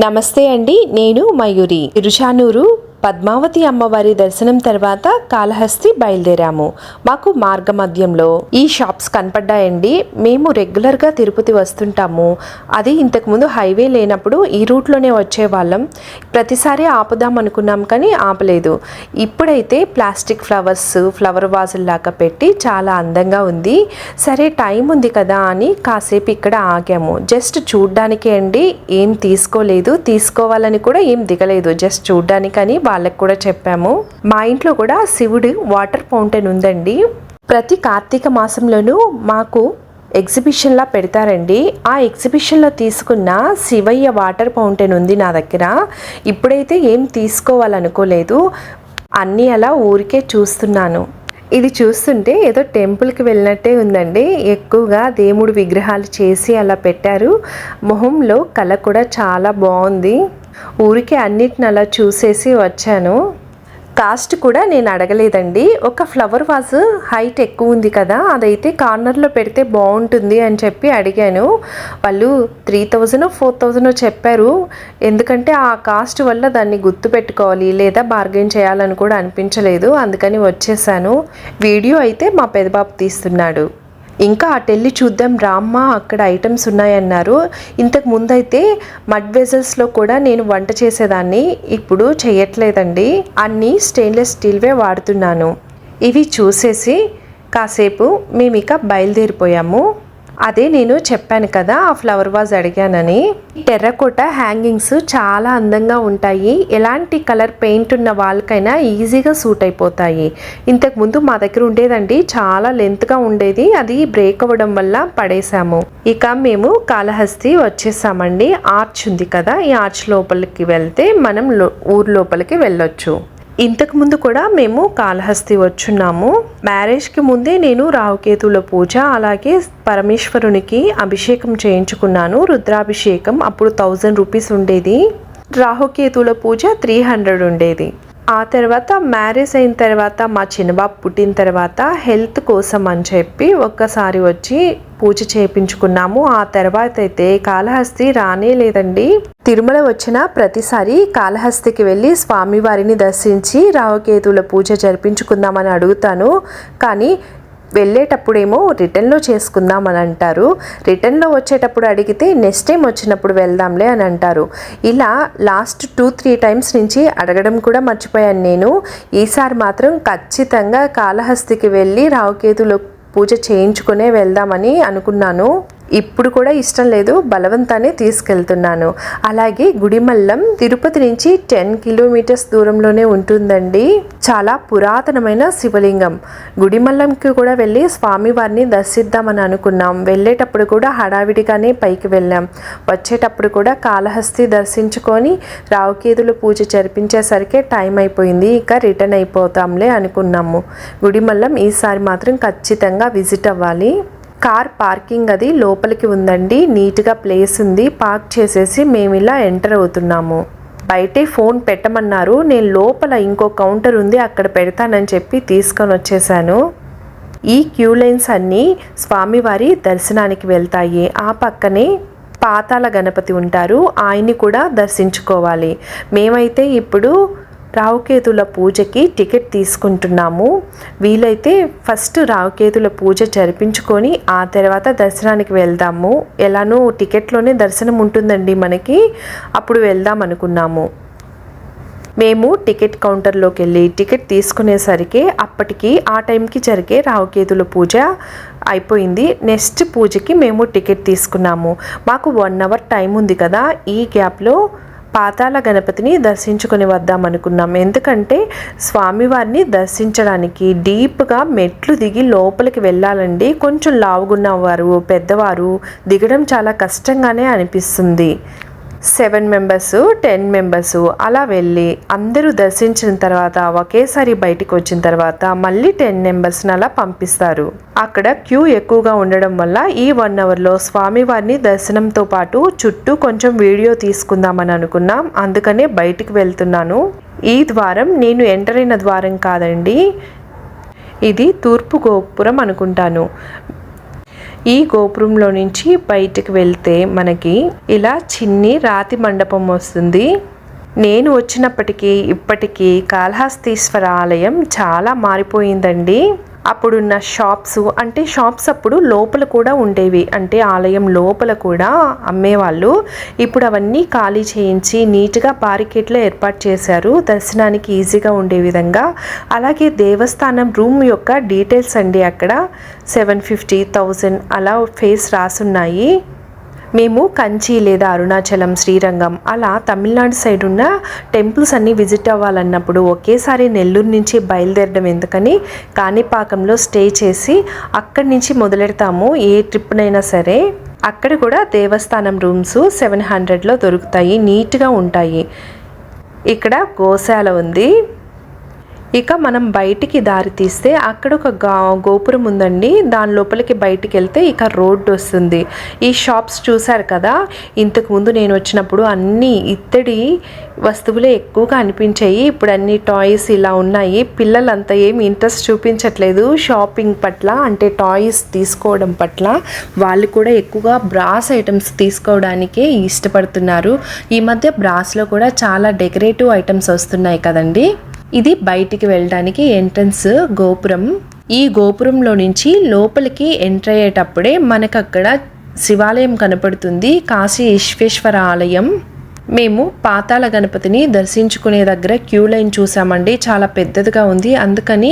నమస్తే అండి నేను మయూరి. ఇరుషానూరు పద్మావతి అమ్మవారి దర్శనం తర్వాత కాళహస్తి బయలుదేరాము. మాకు మార్గమధ్యంలో ఈ షాప్స్ కనపడ్డాయండి. మేము రెగ్యులర్గా తిరుపతి వస్తుంటాము. అది ఇంతకుముందు హైవే లేనప్పుడు ఈ రూట్లోనే వచ్చేవాళ్ళం. ప్రతిసారి ఆపుదాం అనుకున్నాం కానీ ఆపలేదు. ఇప్పుడైతే ప్లాస్టిక్ ఫ్లవర్స్ ఫ్లవర్ వాజుల్లాగా పెట్టి చాలా అందంగా ఉంది. సరే టైం ఉంది కదా అని కాసేపు ఇక్కడ ఆగాము. జస్ట్ చూడ్డానికే అండి. ఏం తీసుకోలేదు. తీసుకోవాలని కూడా ఏం దిగలేదు. జస్ట్ చూడ్డానికని వాళ్ళకి కూడా చెప్పాము. మా ఇంట్లో కూడా శివుడు వాటర్ ఫౌంటైన్ ఉందండి. ప్రతి కార్తీక మాసంలోనూ మాకు ఎగ్జిబిషన్లా పెడతారండి. ఆ ఎగ్జిబిషన్లో తీసుకున్న శివయ్య వాటర్ ఫౌంటైన్ ఉంది నా దగ్గర. ఇప్పుడైతే ఏం తీసుకోవాలనుకోలేదు. అన్నీ అలా ఊరికే చూస్తున్నాను. ఇది చూస్తుంటే ఏదో టెంపుల్కి వెళ్ళినట్టే ఉందండి. ఎక్కువగా దేవుడు విగ్రహాలు చేసి అలా పెట్టారు. మొహంలో కళ కూడా చాలా బాగుంది. ఊరికే అన్నిటిని అలా చూసేసి వచ్చాను. కాస్ట్ కూడా నేను అడగలేదండి. ఒక ఫ్లవర్ వాజ్ హైట్ ఎక్కువ ఉంది కదా అదైతే కార్నర్లో పెడితే బాగుంటుంది అని చెప్పి అడిగాను. వాళ్ళు త్రీ థౌజండ్ ఫోర్ థౌజండ్ చెప్పారు. ఎందుకంటే ఆ కాస్ట్ వల్ల దాన్ని గుర్తు పెట్టుకోవాలి లేదా బార్గెన్ చేయాలని కూడా అనిపించలేదు. అందుకని వచ్చేసాను. వీడియో అయితే మా పెదబాబు తీస్తున్నాడు. ఇంకా అటెళ్ళి చూద్దాం రామ్మ అక్కడ ఐటమ్స్ ఉన్నాయన్నారు. ఇంతకు ముందైతే మడ్ వెజల్స్లో కూడా నేను వంట చేసేదాన్ని ఇప్పుడు చేయట్లేదండి. అన్నీ స్టెయిన్లెస్ స్టీల్వే వాడుతున్నాను. ఇవి చూసేసి కాసేపు మేము ఇక బయలుదేరిపోయాము. అదే నేను చెప్పాను కదా ఆ ఫ్లవర్ వాజ్ అడిగానని. టెర్రకోట హ్యాంగింగ్స్ చాలా అందంగా ఉంటాయి. ఎలాంటి కలర్ పెయింట్ ఉన్న వాళ్ళకైనా ఈజీగా సూట్ అయిపోతాయి. ఇంతకుముందు మా దగ్గర ఉండేదండి చాలా లెంత్గా ఉండేది. అది బ్రేక్ అవ్వడం వల్ల పడేసాము ఇక మేము కాళహస్తి వచ్చేసామండి. ఆర్చ్ ఉంది కదా ఈ ఆర్చ్ లోపలికి వెళ్తే మనం ఊరు లోపలికి వెళ్ళొచ్చు. ఇంతకు ముందు కూడా మేము కాళహస్తి వచ్చున్నాము. మ్యారేజ్కి ముందే నేను రావుకేతుల పూజ అలాగే పరమేశ్వరునికి అభిషేకం చేయించుకున్నాను రుద్రాభిషేకం. అప్పుడు థౌజండ్ రూపీస్ ఉండేది. రాహుకేతుల పూజ త్రీ హండ్రెడ్ ఉండేది. ఆ తర్వాత మ్యారేజ్ అయిన తర్వాత మా చిన్నబాబు పుట్టిన తర్వాత హెల్త్ కోసం అని చెప్పి ఒక్కసారి వచ్చి పూజ చేయించుకున్నాము ఆ తర్వాత అయితే కాళహస్తి రానే లేదండి. తిరుమల వచ్చిన ప్రతిసారి కాళహస్తికి వెళ్ళి స్వామివారిని దర్శించి రావకేతుల పూజ జరిపించుకుందామని అడుగుతాను. కానీ వెళ్ళేటప్పుడేమో రిటర్న్లో చేసుకుందాం అని అంటారు రిటర్న్లో వచ్చేటప్పుడు అడిగితే నెక్స్ట్ టైం వచ్చినప్పుడు వెళ్దాంలే అని అంటారు. ఇలా లాస్ట్ టూ త్రీ టైమ్స్ నుంచి అడగడం కూడా మర్చిపోయాను నేను. ఈసారి మాత్రం ఖచ్చితంగా కాళహస్తికి వెళ్ళి రావుకేతులు పూజ చేయించుకునే వెళ్దామని అనుకున్నాను. ఇప్పుడు కూడా ఇష్టం లేదు బలవంతానే తీసుకెళ్తున్నాను. అలాగే గుడిమల్లం తిరుపతి నుంచి టెన్ కిలోమీటర్స్ దూరంలోనే ఉంటుందండి. చాలా పురాతనమైన శివలింగం. గుడిమల్లంకి కూడా వెళ్ళి స్వామివారిని దర్శిద్దామని అనుకున్నాం. వెళ్ళేటప్పుడు కూడా హడావిడిగానే పైకి వెళ్ళాం. వచ్చేటప్పుడు కూడా కాళహస్తి దర్శించుకొని రావుకేతులు పూజ జరిపించేసరికి టైం అయిపోయింది. ఇక రిటర్న్ అయిపోతాంలే అనుకున్నాము. గుడిమల్లం ఈసారి మాత్రం ఖచ్చితంగా విజిట్ అవ్వాలి. కార్ పార్కింగ్ అది లోపలికి ఉందండి. నీట్గా ప్లేస్ ఉంది. పార్క్ చేసేసి మేము ఇలా ఎంటర్ అవుతున్నాము. బయటే ఫోన్ పెట్టమన్నారు. నేను లోపల ఇంకో కౌంటర్ ఉంది అక్కడ పెడతానని చెప్పి తీసుకొని వచ్చేసాను. ఈ క్యూ లైన్స్ అన్నీ స్వామివారి దర్శనానికి వెళ్తాయి. ఆ పక్కనే పాతాల గణపతి ఉంటారు. ఆయన్ని కూడా దర్శించుకోవాలి. మేమైతే ఇప్పుడు రావుకేతుల పూజకి టికెట్ తీసుకుంటున్నాము. వీలైతే ఫస్ట్ రావుకేతుల పూజ జరిపించుకొని ఆ తర్వాత దర్శనానికి వెళ్దాము. ఎలానో టికెట్లోనే దర్శనం ఉంటుందండి మనకి. అప్పుడు వెళ్దాం అనుకున్నాము. మేము టికెట్ కౌంటర్లోకి వెళ్ళి టికెట్ తీసుకునేసరికి అప్పటికి ఆ టైంకి జరిగే రావుకేతుల పూజ అయిపోయింది. నెక్స్ట్ పూజకి మేము టికెట్ తీసుకున్నాము. మాకు వన్ అవర్ టైం ఉంది కదా ఈ గ్యాప్లో. పాతాళ గణపతిని దర్శించుకొని వద్దాం అనుకున్నాం ఎందుకంటే స్వామివారిని దర్శించడానికి డీప్గా మెట్లు దిగి లోపలికి వెళ్ళాలండి. కొంచెం లావుగున్నవారు పెద్దవారు దిగడం చాలా కష్టంగానే అనిపిస్తుంది. సెవెన్ మెంబర్స్ టెన్ మెంబర్స్ అలా వెళ్ళి అందరూ దర్శించిన తర్వాత ఒకేసారి బయటికి వచ్చిన తర్వాత మళ్ళీ టెన్ మెంబర్స్ని అలా పంపిస్తారు. అక్కడ క్యూ ఎక్కువగా ఉండడం వల్ల ఈ వన్ అవర్లో స్వామివారిని దర్శనంతో పాటు చుట్టూ కొంచెం వీడియో తీసుకుందామని అనుకున్నాం. అందుకనే బయటికి వెళ్తున్నాను. ఈ ద్వారం నేను ఎంటర్ అయిన ద్వారం కాదండి. ఇది తూర్పు గోపురం అనుకుంటాను. ఈ గోపురంలో నుంచి బయటికి వెళ్తే మనకి ఇలా చిన్ని రాతి మండపం వస్తుంది. నేను వచ్చినప్పటికీ ఇప్పటికీ కాళహస్తీశ్వర ఆలయం చాలా మారిపోయిందండి. అప్పుడున్న షాప్స్ అంటే షాప్స్ అప్పుడు లోపల కూడా ఉండేవి. అంటే ఆలయం లోపల కూడా అమ్మేవాళ్ళు. ఇప్పుడు అవన్నీ ఖాళీ చేయించి నీట్గా బారికేట్లు ఏర్పాటు చేశారు. దర్శనానికి ఈజీగా ఉండే విధంగా. అలాగే దేవస్థానం రూమ్ యొక్క డీటెయిల్స్ అండి అక్కడ. సెవెన్ ఫిఫ్టీ థౌజండ్ అలా ఫేస్ రాసున్నాయి. మేము కంచి లేదా అరుణాచలం శ్రీరంగం అలా తమిళనాడు సైడ్ ఉన్న టెంపుల్స్ అన్నీ విజిట్ అవ్వాలన్నప్పుడు ఒకేసారి నెల్లూరు నుంచి బయలుదేరడం ఎందుకని కాణిపాకంలో స్టే చేసి అక్కడి నుంచి మొదలెడతాము. ఏ ట్రిప్నైనా సరే అక్కడ కూడా దేవస్థానం రూమ్స్ సెవెన్ హండ్రెడ్లో దొరుకుతాయి నీట్గా ఉంటాయి. ఇక్కడ గోశాల ఉంది. ఇక మనం బయటికి దారి తీస్తే అక్కడ ఒక గా గోపురం ఉందండి. దాని లోపలికి బయటికి వెళ్తే ఇక రోడ్డు వస్తుంది. ఈ షాప్స్ చూశారు కదా? ఇంతకుముందు నేను వచ్చినప్పుడు అన్ని ఇత్తడి వస్తువులే ఎక్కువగా అనిపించాయి. ఇప్పుడు అన్ని టాయ్స్ ఇలా ఉన్నాయి. పిల్లలంతా ఏమి ఇంట్రెస్ట్ చూపించట్లేదు. షాపింగ్ పట్ల అంటే టాయ్స్ తీసుకోవడం పట్ల వాళ్ళు కూడా ఎక్కువగా బ్రాస్ ఐటమ్స్ తీసుకోవడానికే ఇష్టపడుతున్నారు. ఈ మధ్య బ్రాస్లో కూడా చాలా డెకరేటివ్ ఐటమ్స్ వస్తున్నాయి కదండి. ఇది బయటికి వెళ్ళడానికి ఎంట్రన్స్ గోపురం. ఈ గోపురంలో నుంచి లోపలికి ఎంటర్ అయ్యేటప్పుడే మనకు అక్కడ శివాలయం కనపడుతుంది కాశీ విశ్వేశ్వర ఆలయం. మేము పాతాళ గణపతిని దర్శించుకునే దగ్గర క్యూ లైన్ చూసామండి చాలా పెద్దదిగా ఉంది. అందుకని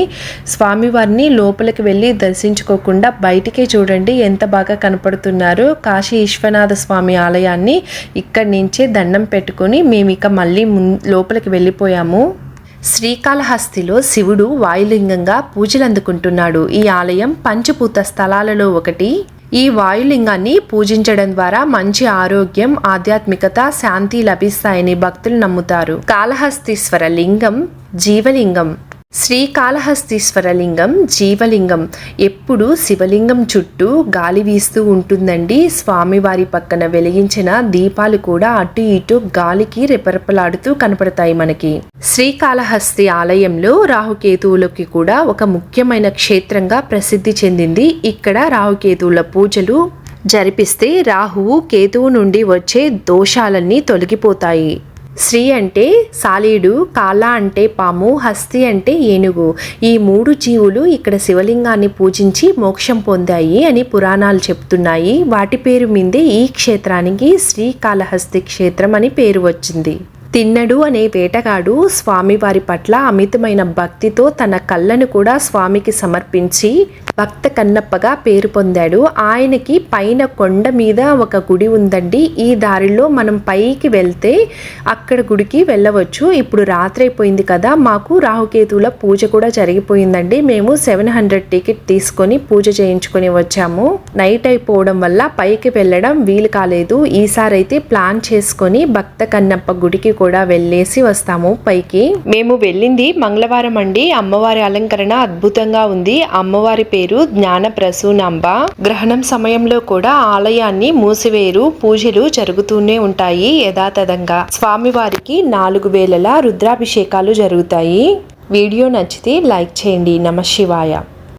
స్వామివారిని లోపలికి వెళ్ళి దర్శించుకోకుండా బయటికే చూడండి ఎంత బాగా కనపడుతున్నారు. కాశీ విశ్వనాథ స్వామి ఆలయాన్ని ఇక్కడి నుంచే దండం పెట్టుకొని మేము ఇక మళ్ళీ లోపలికి వెళ్ళిపోయాము. శ్రీకాళహస్తిలో శివుడు వాయులింగంగా పూజలందుకుంటున్నాడు. ఈ ఆలయం పంచభూత స్థలాలలో ఒకటి. ఈ వాయులింగాన్ని పూజించడం ద్వారా మంచి ఆరోగ్యం ఆధ్యాత్మికత శాంతి లభిస్తాయని భక్తులు నమ్ముతారు. కాళహస్తీశ్వర లింగం జీవలింగం. శ్రీకాళహస్తీశ్వర లింగం జీవలింగం ఎప్పుడు శివలింగం చుట్టూ గాలి వీస్తూ ఉంటుందండి. స్వామివారి పక్కన వెలిగించిన దీపాలు కూడా అటు ఇటు గాలికి రెపరెపలాడుతూ కనపడతాయి మనకి. శ్రీకాళహస్తి ఆలయంలో రాహుకేతువులకి కూడా ఒక ముఖ్యమైన క్షేత్రంగా ప్రసిద్ధి చెందింది. ఇక్కడ రాహుకేతువుల పూజలు జరిపిస్తే రాహువు కేతువు నుండి వచ్చే దోషాలన్నీ తొలగిపోతాయి. శ్రీ అంటే సాలీడు కాళ అంటే పాము హస్తి అంటే ఏనుగు. ఈ మూడు జీవులు ఇక్కడ శివలింగాన్ని పూజించి మోక్షం పొందాయి అని పురాణాలు చెప్తున్నాయి. వాటి పేరు మీదే ఈ క్షేత్రానికి శ్రీకాళహస్తి క్షేత్రం అని పేరు వచ్చింది. తిన్నడు అనే వేటగాడు స్వామివారి పట్ల అమితమైన భక్తితో తన కళ్ళను కూడా స్వామికి సమర్పించి భక్త కన్నప్పగా పేరు పొందాడు. ఆయనకి పైన కొండ మీద ఒక గుడి ఉందండి. ఈ దారిలో మనం పైకి వెళ్తే అక్కడ గుడికి వెళ్ళవచ్చు. ఇప్పుడు రాత్రి అయిపోయింది కదా మాకు రాహుకేతువుల పూజ కూడా జరిగిపోయిందండి. మేము సెవెన్ హండ్రెడ్ టికెట్ తీసుకొని పూజ చేయించుకొని వచ్చాము. నైట్ అయిపోవడం వల్ల పైకి వెళ్ళడం వీలు కాలేదు. ఈసారి అయితే ప్లాన్ చేసుకొని భక్త కన్నప్ప గుడికి కూడా వెళ్ళేసి వస్తాము పైకి. మేము వెళ్ళింది మంగళవారం అండి. అమ్మవారి అలంకరణ అద్భుతంగా ఉంది. అమ్మవారి పేరు జ్ఞాన ప్రసూనాంబ. గ్రహణం సమయంలో కూడా ఆలయాన్ని మూసివేరు పూజలు జరుగుతూనే ఉంటాయి యథాతథంగా. స్వామివారికి నాలుగు వేలల రుద్రాభిషేకాలు జరుగుతాయి. వీడియో నచ్చితే లైక్ చేయండి. నమ శివాయ.